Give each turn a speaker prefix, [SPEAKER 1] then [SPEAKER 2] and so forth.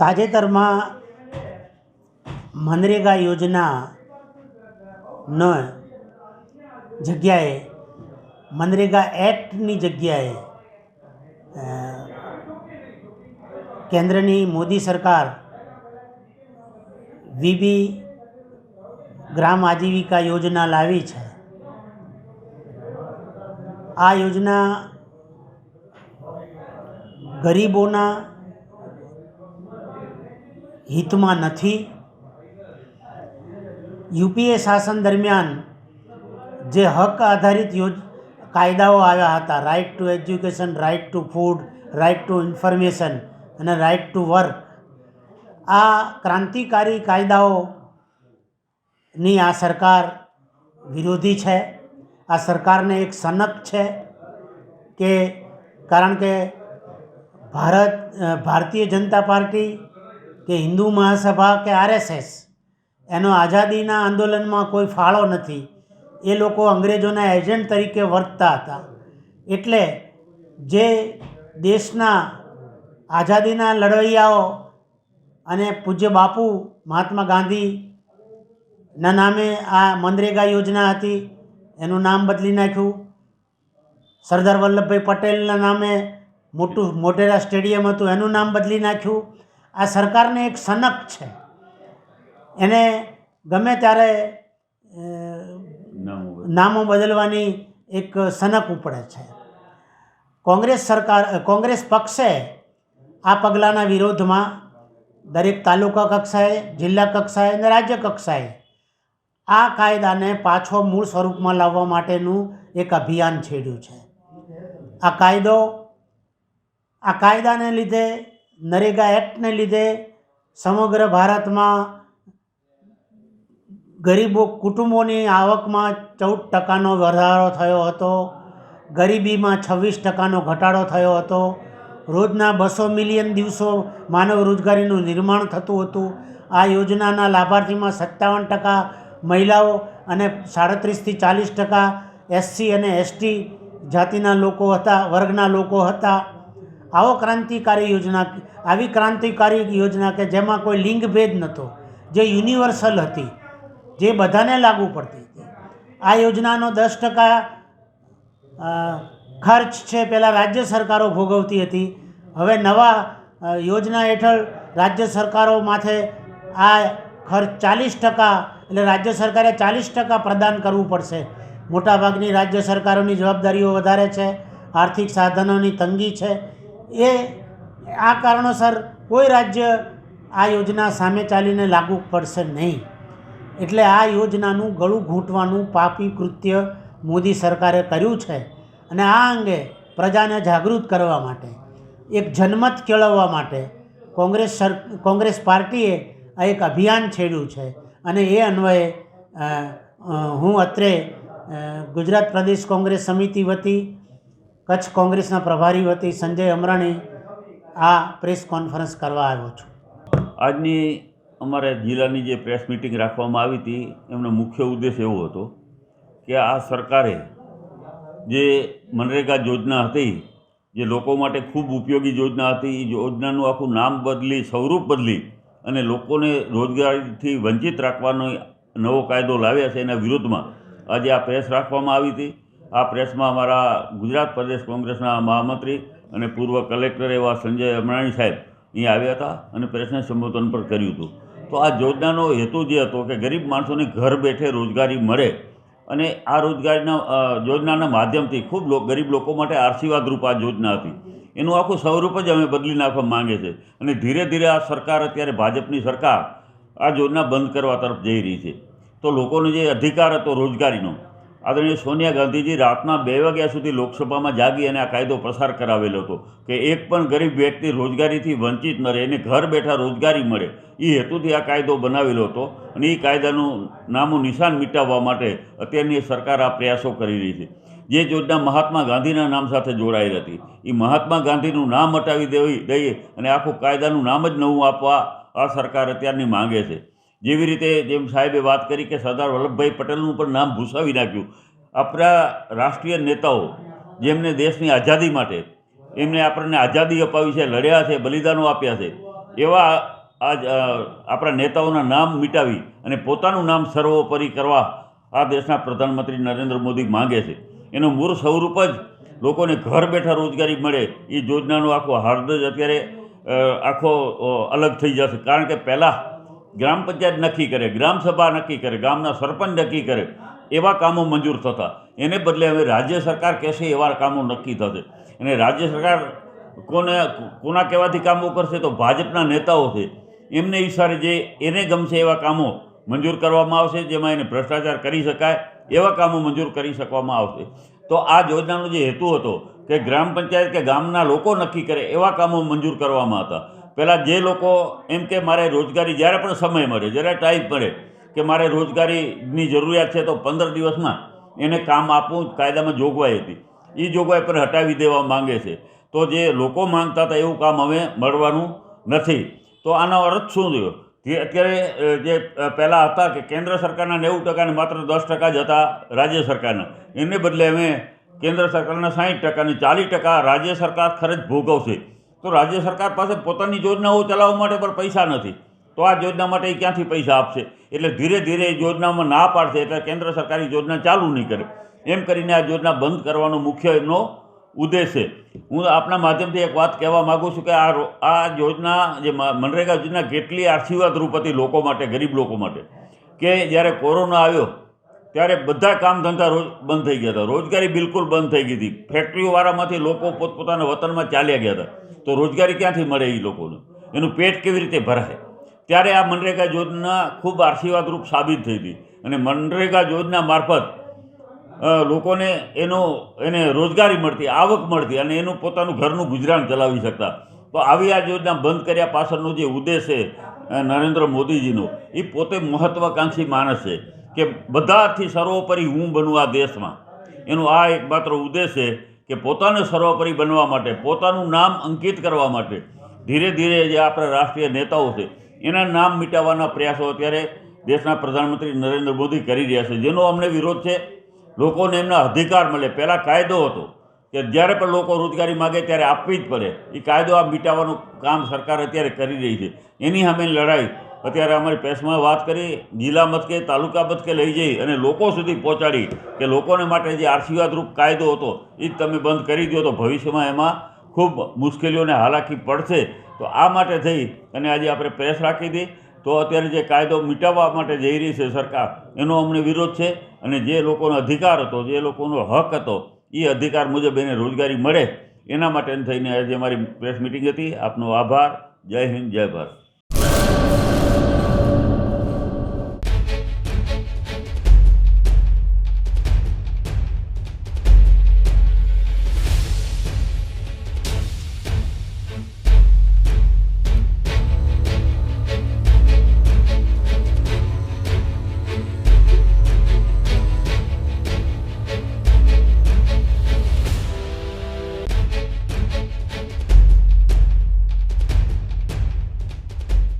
[SPEAKER 1] તાજેતરમાં મનરેગા યોજનાનો જગ્યાએ મનરેગા એક્ટની જગ્યાએ કેન્દ્રની મોદી સરકાર વીબી ગ્રામ આજીવિકા યોજના લાવી છે. આ યોજના ગરીબોના હિતમાં નથી. યુપીએ શાસન દરમિયાન જે હક આધારિત યોજ, કાયદાઓ આવ્યા હતા right to education right to food right to information અને રાઇટ ટુ વર્ક આ ક્રાંતિકારી કાયદાઓની આ સરકાર વિરોધી છે. આ સરકારને એક સનક છે કે કારણ કે ભારત, ભારતીય જનતા પાર્ટી કે હિન્દુ મહાસભા કે આરએસએસ, એનો આઝાદીના આંદોલનમાં કોઈ ફાળો નથી. એ લોકો અંગ્રેજોના એજન્ટ તરીકે વર્તતા હતા. એટલે જે દેશના આઝાદીના લડવૈયાઓ અને પૂજ્ય બાપુ મહાત્મા ગાંધીના નામે આ મનરેગા યોજના હતી, એનું નામ બદલી નાખ્યું. સરદાર વલ્લભભાઈ પટેલના નામે મોટું મોટેરા સ્ટેડિયમ હતું, એનું નામ બદલી નાખ્યું. આ સરકારને એક સનક છે. એને ગમે ત્યારે નામો બદલવાની એક સનક ઉપડે છે. કોંગ્રેસ સરકાર કોંગ્રેસ પક્ષે આ પગલાંના વિરોધમાં દરેક તાલુકા કક્ષાએ જિલ્લા કક્ષાએ અને રાજ્ય કક્ષાએ આ કાયદાને પાછો મૂળ સ્વરૂપમાં લાવવા માટેનું એક અભિયાન છેડ્યું છે. આ કાયદો આ કાયદાને લીધે નરેગા એક્ટને લીધે સમગ્ર ભારતમાં ગરીબો કુટુંબોની આવકમાં ચૌદ ટકાનો વધારો થયો હતો, ગરીબીમાં છવ્વીસ ટકાનો ઘટાડો થયો હતો, રોજના બસો મિલિયન દિવસો માનવ રોજગારીનું નિર્માણ થતું હતું. આ યોજનાના લાભાર્થીમાં સત્તાવન ટકા મહિલાઓ અને સાડત્રીસથી ચાલીસ ટકા એસસી અને એસટી જાતિના લોકો હતા, વર્ગના લોકો હતા. આવો ક્રાંતિકારી યોજના આવી ક્રાંતિકારી યોજના કે જેમાં કોઈ લિંગ ભેદ નહોતો, જે યુનિવર્સલ હતી, જે બધાને લાગુ પડતી હતી. આ યોજનાનો દસ ટકા ખર્ચ છે પહેલાં રાજ્ય સરકારો ભોગવતી હતી. હવે નવા યોજના હેઠળ રાજ્ય સરકારો માથે આ ખર્ચ ચાલીસ ટકા, એટલે રાજ્ય સરકારે ચાલીસ ટકા પ્રદાન કરવું પડશે. મોટાભાગની રાજ્ય સરકારોની જવાબદારીઓ વધારે છે, આર્થિક સાધનોની તંગી છે. એ આ કારણોસર કોઈ રાજ્ય આ યોજના સામે ચાલીને લાગુ પડશે નહીં. એટલે આ યોજનાનું ગળું ઘૂંટવાનું પાપી કૃત્ય મોદી સરકારે કર્યું છે અને આ અંગે પ્રજાને જાગૃત કરવા માટે, એક જનમત કેળવવા માટે કોંગ્રેસ સર, કોંગ્રેસ પાર્ટીએ આ એક અભિયાન છેડ્યું છે અને એ અન્વયે હું અત્રે ગુજરાત પ્રદેશ કોંગ્રેસ સમિતિ વતી કચ્છ કોંગ્રેસના પ્રભારી વતી સંજય અમરાણી આ પ્રેસ કોન્ફરન્સ કરવા આવ્યો છું.
[SPEAKER 2] આજની અમારે જિલ્લાની જે પ્રેસ મિટિંગ રાખવામાં આવી હતી, એમનો મુખ્ય ઉદ્દેશ એવો હતો કે આ સરકારે જે મનરેગા યોજના હતી, જે લોકો માટે ખૂબ ઉપયોગી યોજના હતી, એ યોજનાનું આખું નામ બદલી, સ્વરૂપ બદલી અને લોકોને રોજગારીથી વંચિત રાખવાનો નવો કાયદો લાવ્યા છે, એના વિરોધમાં આજે આ પ્રેસ રાખવામાં આવી હતી. આ પ્રેસમાં અમારા ગુજરાત પ્રદેશ કોંગ્રેસના મહામંત્રી અને પૂર્વ કલેક્ટર એવા સંજય અમરાણી સાહેબ અહીં આવ્યા હતા અને પ્રેસને સંબોધન પણ કર્યું હતું. તો આ યોજનાનો હેતુ જે હતો કે ગરીબ માણસોને ઘર બેઠે રોજગારી મળે અને આ રોજગારીના યોજનાના માધ્યમથી ખૂબ ગરીબ લોકો માટે આશીર્વાદરૂપ આ યોજના હતી. એનું આખું સ્વરૂપ જ અમે બદલી નાખવા માંગે છે અને ધીરે ધીરે આ સરકાર અત્યારે ભાજપની સરકાર આ યોજના બંધ કરવા તરફ જઈ રહી છે. તો લોકોનો જે અધિકાર હતો રોજગારીનો આદરણીય સોનિયા ગાંધીજી રાતના બે વાગ્યા સુધી લોકસભામાં જાગી અને આ કાયદો પસાર કરાવેલો હતો કે એક પણ ગરીબ વ્યક્તિ રોજગારીથી વંચિત ન રહે, એને ઘર બેઠા રોજગારી મળે. એ હેતુથી આ કાયદો બનાવેલો હતો અને એ કાયદાનું નામું નિશાન મિટાવવા માટે અત્યારની સરકાર આ પ્રયાસો કરી રહી છે. જે યોજના મહાત્મા ગાંધીના નામ સાથે જોડાયેલ હતી એ મહાત્મા ગાંધીનું નામ હટાવી દેવી દઈએ અને આખું કાયદાનું નામ જ નવું આપવા આ સરકાર અત્યારની માંગે છે. જેવી રીતે જેમ સાહેબે વાત કરી કે સરદાર વલ્લભભાઈ પટેલનું પણ નામ ભૂસાવી નાખ્યું. આપણા રાષ્ટ્રીય નેતાઓ જેમને દેશની આઝાદી માટે એમને આપણને આઝાદી અપાવી છે, લડ્યા છે, બલિદાનો આપ્યા છે, એવા આજ આપણા નેતાઓના નામ મિટાવી અને પોતાનું નામ સર્વોપરી કરવા આ દેશના પ્રધાનમંત્રી નરેન્દ્ર મોદી માંગે છે. એનું મૂળ સ્વરૂપ જ લોકોને ઘર બેઠા રોજગારી મળે, એ યોજનાનો આખો હાર્દ અત્યારે આખો અલગ થઈ જશે. કારણ કે પહેલાં ગ્રામ પંચાયત નક્કી કરે ગ્રામસભા નક્કી કરે, ગામના સરપંચ નક્કી કરે, એવા કામો મંજૂર થતા. એને બદલે હવે રાજ્ય સરકાર કહેશે એવા કામો નક્કી થશે. અને રાજ્ય સરકાર કોને, કોના કહેવાથી કામો કરશે તો ભાજપના નેતાઓ છે. એમને ઈશારે જે, એને ગમશે એવા કામો મંજૂર કરવામાં આવશે, જેમાં એને ભ્રષ્ટાચાર કરી શકાય, એવા કામો મંજૂર કરી શકવામાં આવશે. તો આ યોજનાનો જે હેતુ હતો કે ગ્રામ પંચાયત કે ગામના લોકો નક્કી કરે એવા કામો મંજૂર કરવામાં હતા. પહેલાં જે લોકો એમ કે મારે રોજગારી, જ્યારે પણ સમય મળે, જ્યારે ટાઈમ મળે કે મારે રોજગારીની જરૂરિયાત છે તો પંદર દિવસમાં એને કામ આપવું, કાયદામાં જોગવાઈ હતી. એ જોગવાઈ પર હટાવી દેવા માંગે છે. તો જે લોકો માંગતા હતા એવું કામ હવે મળવાનું નથી. તો આનો અર્થ શું થયો? જે અત્યારે જે પહેલાં હતા કે કેન્દ્ર સરકારના નેવું ટકાને માત્ર દસ ટકા જ હતા રાજ્ય સરકારના. એને બદલે અમે કેન્દ્ર સરકારના સાહીઠ ટકાને ચાલીસ ટકા રાજ્ય સરકાર ખર્ચ ભોગવશે. તો રાજ્ય સરકાર પાસે પોતાની યોજનાઓ ચલાવવા માટે પણ પૈસા નથી. તો આ યોજના માટે એ ક્યાંથી પૈસા આપશે? એટલે ધીરે ધીરે એ યોજનામાં ના પાડશે એટલે કેન્દ્ર સરકારી યોજના ચાલુ નહીં કરે. એમ કરીને આ યોજના બંધ કરવાનો મુખ્ય એમનો ઉદ્દેશ છે. હું આપણા માધ્યમથી એક વાત કહેવા માગું છું કે આ આ યોજના જે મનરેગા યોજના કેટલી આશીર્વાદરૂપ હતી લોકો માટે, ગરીબ લોકો માટે. કે જ્યારે કોરોના આવ્યો ત્યારે બધા કામ ધંધા રોજ બંધ થઈ ગયા હતા. રોજગારી બિલકુલ બંધ થઈ ગઈ હતી. ફેક્ટરીઓવાળામાંથી લોકો પોતપોતાના વતનમાં ચાલ્યા ગયા હતા. તો રોજગારી ક્યાંથી મળે એ લોકોને? એનું પેટ કેવી રીતે ભરાય? ત્યારે આ મનરેગા યોજના ખૂબ આશીર્વાદરૂપ સાબિત થઈ હતી. અને મનરેગા યોજના મારફત લોકોને એનો, એને રોજગારી મળતી, આવક મળતી અને એનું પોતાનું ઘરનું ગુજરાન ચલાવી શકતા. તો આવી આ યોજના બંધ કર્યા પાછળનો જે ઉદ્દેશ છે નરેન્દ્ર મોદીજીનો એ પોતે મહત્વાકાંક્ષી માણસ છે. કે બધાથી સર્વોપરી હું બનું આ દેશમાં. એનો આ એકમાત્ર ઉદ્દેશ છે કે પોતાને સર્વોપરી બનવા માટે, પોતાનું નામ અંકિત કરવા માટે. ધીરે ધીરે જે આપણા રાષ્ટ્રીય નેતાઓ છે, એના નામ મિટાવવાના પ્રયાસો અત્યારે દેશના પ્રધાનમંત્રી નરેન્દ્ર મોદી કરી રહ્યા છે. જેનો અમને વિરોધ છે. લોકોને એમના અધિકાર મળે. પહેલાં કાયદો હતો કે જ્યારે પણ લોકો રોજગારી માગે ત્યારે આપવી જ પડે. એ કાયદો આ મિટાવવાનું કામ સરકાર અત્યારે કરી રહી છે. એની સામે લડાઈ અત્યારે અમારી પ્રેસમાં વાત કરી, જિલ્લા મથકે, તાલુકા મથકે લઈ જઈ અને લોકો સુધી પહોંચાડી કે લોકોને માટે જે આશીર્વાદરૂપ કાયદો હતો, એ જ તમે બંધ કરી દો તો ભવિષ્યમાં એમાં ખૂબ મુશ્કેલીઓને હાલાકી પડશે. તો આ માટે થઈ અને આજે આપણે પ્રેસ રાખી હતી તો અત્યારે જે કાયદો મિટાવવા માટે જઈ રહી છે સરકાર, એનો અમને વિરોધ છે અને જે લોકોનો અધિકાર હતો, જે લોકોનો હક હતો, એ અધિકાર મુજબ એને રોજગારી મળે. એના માટે થઈને આજે અમારી પ્રેસ મિટિંગ હતી. આપનો આભાર. જય હિન્દ, જય ભારત.